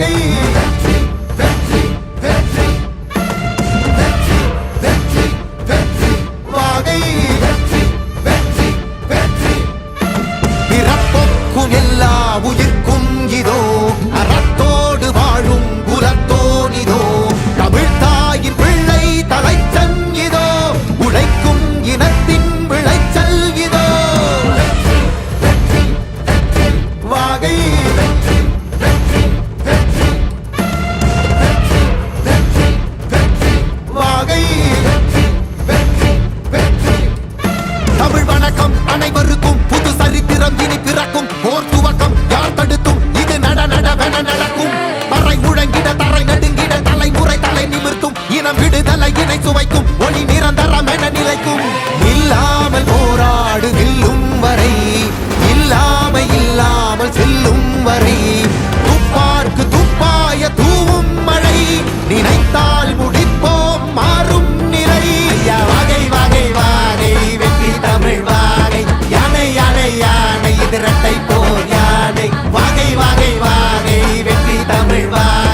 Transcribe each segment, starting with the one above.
Hey.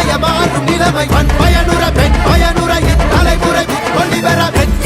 நிலைய மாறும் நிலைமை. பயனுற பெண் பயனுற இத்தலைமுறை கொள்ளிவர பெண்.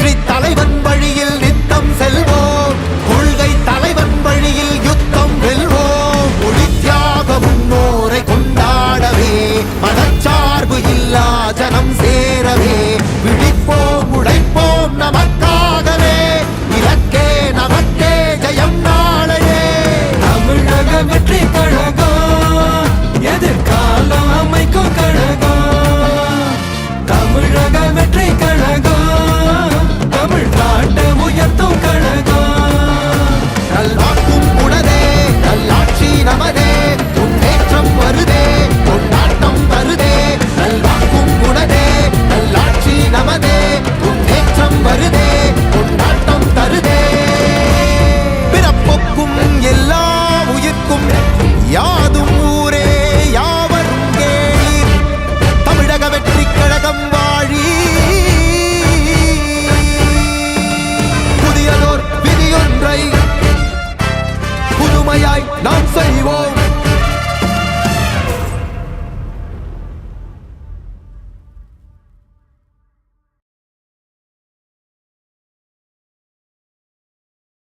my.